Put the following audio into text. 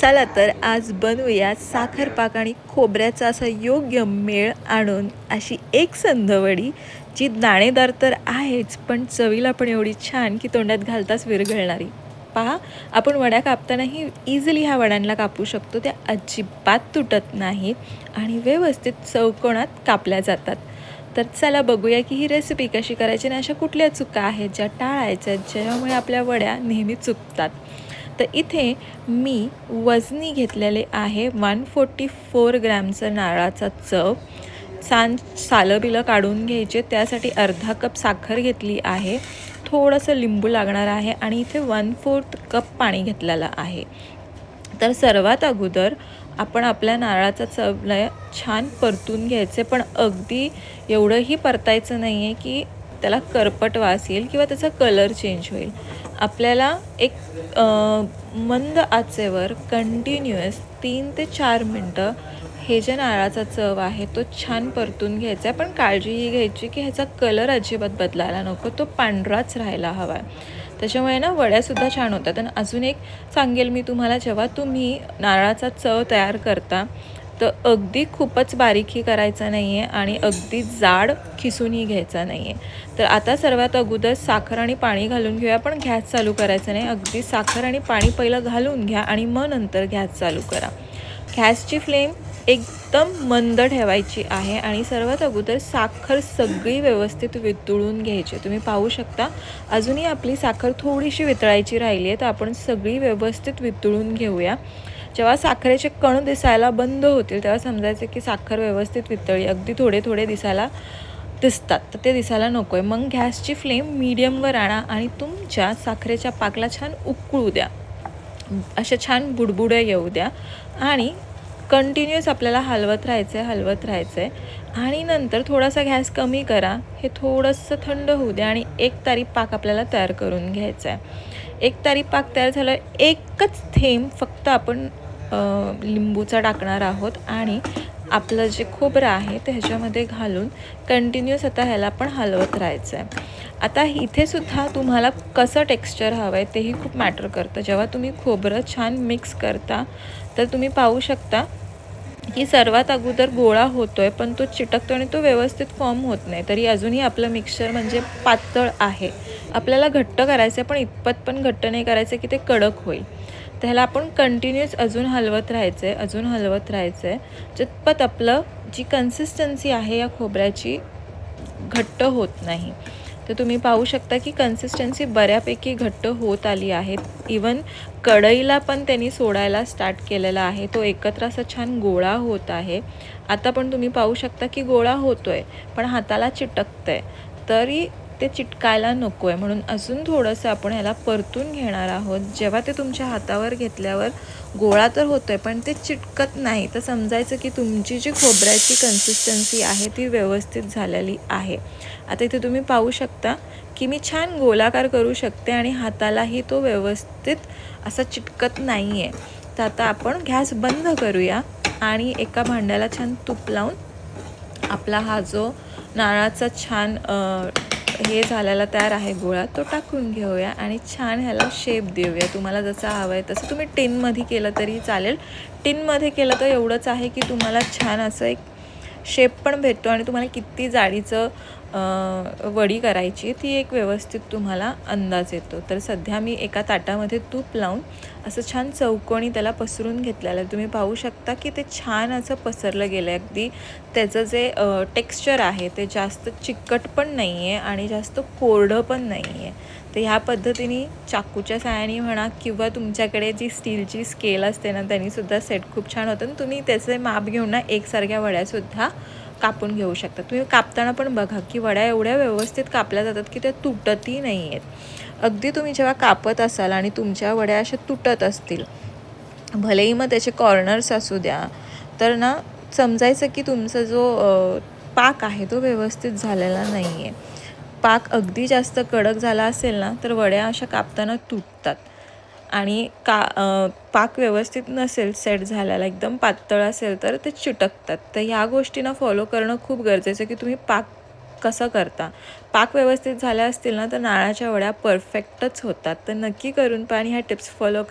चला तर आज बनवूया साखरपाक आणि खोबऱ्याचा असा योग्य मेळ आणून अशी एक संधवडी जी दाणेदार तर आहेच पण चवीला पण एवढी छान की तोंडात घालताच विरघळणारी. पहा आपण वड्या कापतानाही इझिली ह्या वड्यांना कापू शकतो त्या अजिबात तुटत नाहीत आणि व्यवस्थित चौकोनात कापल्या जातात. तर चला बघूया की ही रेसिपी कशी करायची आणि अशा कुठल्या चुका आहेत ज्या टाळायच्या ज्यामुळे आपल्या वड्या नेहमी चुकतात. तर इथे मी वजनी घेतलेले आहे वन फोर्टी फोर ग्रॅमचं नारळाचा चव. छान सालं बिलं काढून घ्यायचे. त्यासाठी अर्धा कप साखर घेतली आहे. थोडंसं लिंबू लागणार आहे आणि इथे वन फोर्थ कप पाणी घेतलेलं आहे. तर सर्वात अगोदर आपण आपल्या नारळाचा चवला छान परतून घ्यायचे. पण अगदी एवढंही परतायचं नाही आहे की त्याला करपट वास येईल किंवा त्याचा कलर चेंज होईल. आपल्याला एक मंद आचेवर कंटिन्युअस तीन ते चार मिनटं हे जे नारळाचा चव आहे तो छान परतून घ्यायचा आहे. पण काळजी ही घ्यायची की ह्याचा कलर अजिबात बदलायला नको. तो पांढराच राहायला हवा आहे. त्याच्यामुळे ना वड्यासुद्धा छान होतात. आणि अजून एक सांगेल मी तुम्हाला जेव्हा तुम्ही नारळाचा चव तयार करता तर अगदी खूपच बारीकही करायचा नाही आहे आणि अगदी जाड खिसूनही घ्यायचा नाही आहे तर आता सर्वात अगोदर साखर आणि पाणी घालून घेऊया पण गॅस चालू करायचा नाही. अगदी साखर आणि पाणी पहिलं घालून घ्या आणि मग नंतर गॅस चालू करा. गॅसची फ्लेम एकदम मंद ठेवायची आहे आणि सर्वात अगोदर साखर सगळी व्यवस्थित वितळून घ्यायची. तुम्ही पाहू शकता अजूनही आपली साखर थोडीशी वितळायची राहिली आहे तर आपण सगळी व्यवस्थित वितळून घेऊया. जेव्हा साखरेचे कण दिसायला बंद होतील तेव्हा समजायचं की साखर व्यवस्थित वितळी. अगदी थोडे थोडे दिसायला दिसतात. तर ते दिसायला नको आहे मग गॅसची फ्लेम मीडियमवर आणा आणि तुमच्या साखरेच्या पाकला छान उकळू द्या. अशा छान बुडबुड्या येऊ द्या. आणि कंटिन्युअस आपल्याला हलवत राहायचं आहे हलवत राहायचं आहे आणि नंतर थोडासा गॅस कमी करा. हे थोडंसं थंड होऊ द्या आणि एक तारी पाक आपल्याला तयार करून घ्यायचा आहे एक तारी पाक तयार झालं एकच थेंब फक्त आपण लिंबूचा टाकणार आहोत आणि आपलं जे खोबरं आहे ते ह्याच्यामध्ये घालून कंटिन्युअस आता ह्याला पण हलवत राहायचं आहे आता इथेसुद्धा तुम्हाला कसं टेक्स्चर हवं आहे तेही खूप मॅटर करतं. जेव्हा तुम्ही खोबरं छान मिक्स करता तर तुम्ही पाहू शकता की सर्वात अगोदर गोळा होतो आहे पण तो चिटकतो आणि तो व्यवस्थित फॉर्म होत नाही. तरी अजूनही आपलं मिक्सचर म्हणजे पातळ आहे. आपल्याला घट्ट करायचं आहे पण इतपत पण घट्ट नाही करायचं की ते कडक होईल. त्याला आपण कंटिन्युअस अजून हलवत राहायचं आहे अजून हलवत राहायचं आहे जितपत आपलं जी कन्सिस्टन्सी आहे या खोबऱ्याची घट्ट होत नाही. तर तुम्ही पाहू शकता की कन्सिस्टन्सी बऱ्यापैकी घट्ट होत आली आहे. इवन कढईला पण त्यांनी सोडायला स्टार्ट केलेला आहे. तो एकत्र असा छान गोळा होत आहे. आता पण तुम्ही पाहू शकता की गोळा होतो आहे पण हाताला चिटकतं आहे तरी ते चिटकायला नको आहे म्हणून अजून थोडंसं आपण ह्याला परतून घेणार आहोत. जेव्हा ते तुमच्या हातावर घेतल्यावर गोळा तर होतो आहे पण ते चिटकत नाही. तर समजायचं की तुमची जी खोबऱ्याची कन्सिस्टन्सी आहे ती व्यवस्थित झालेली आहे. आता इथे तुम्ही पाहू शकता की मी छान गोलाकार करू शकते आणि हातालाही तो व्यवस्थित असा चिटकत नाही आहे तर आता आपण गॅस बंद करूया आणि एका भांड्याला छान तूप लावून आपला हा जो नारळाचा छान हे झालेला तयार आहे गोळा. तो टाकून घेऊया आणि छान ह्याला शेप देऊया. तुम्हाला जसं हवं आहे तसं. तुम्ही टिनमध्ये केलं तरी चालेल. टिनमध्ये केलं तर एवढंच आहे की तुम्हाला छान असं एक शेप पण भेटतो आणि तुम्हाला किती जाडीचं वडी करायची ती एक व्यवस्थित तुम्हाला अंदाज येतो. तर सध्या मी एका ताटामध्ये तूप लावून असं छान चौकोणी त्याला पसरून घेतलेलं आहे. तुम्ही पाहू शकता की ते छान असं पसरलं गेलं आहे अगदी त्याचं जे टेक्स्चर आहे ते जास्त चिकट पण नाही आहे आणि जास्त कोरडं पण नाही आहे तर ह्या पद्धतीने चाकूच्या साहाय्याने म्हणा किंवा तुमच्याकडे जी स्टीलची स्केल असते ना त्यांनीसुद्धा सेट खूप छान होतं. तुम्ही त्याचे माप घेऊन ना एकसारख्या वड्यासुद्धा कापून घेऊ शकता. तुम्ही कापताना पण बघा की वड्या एवढ्या व्यवस्थित कापल्या जातात की त्या तुटतही नाही आहेत अगदी तुम्ही जेव्हा कापत असाल आणि तुमच्या वड्या अशा तुटत असतील भलेही मग त्याचे कॉर्नर्स असू द्या तर ना समजायचं की तुमचा जो पाक आहे तो व्यवस्थित झालेला नाही आहे पाक अगदी जास्त कडक झाला असेल ना तर वड्या अशा कापताना तुटतात. आणि का पाक व्यवस्थित नसेल सेट झालेला एकदम पातळ असेल तर ते चिटकतात. तर ह्या गोष्टींना फॉलो करणं खूप गरजेचं की तुम्ही पाक कसं करता. पाक व्यवस्थित झाल्या असतील ना तर नाळाच्या वड्या परफेक्टच होतात. तर नक्की करून पाणी ह्या टिप्स फॉलो करा.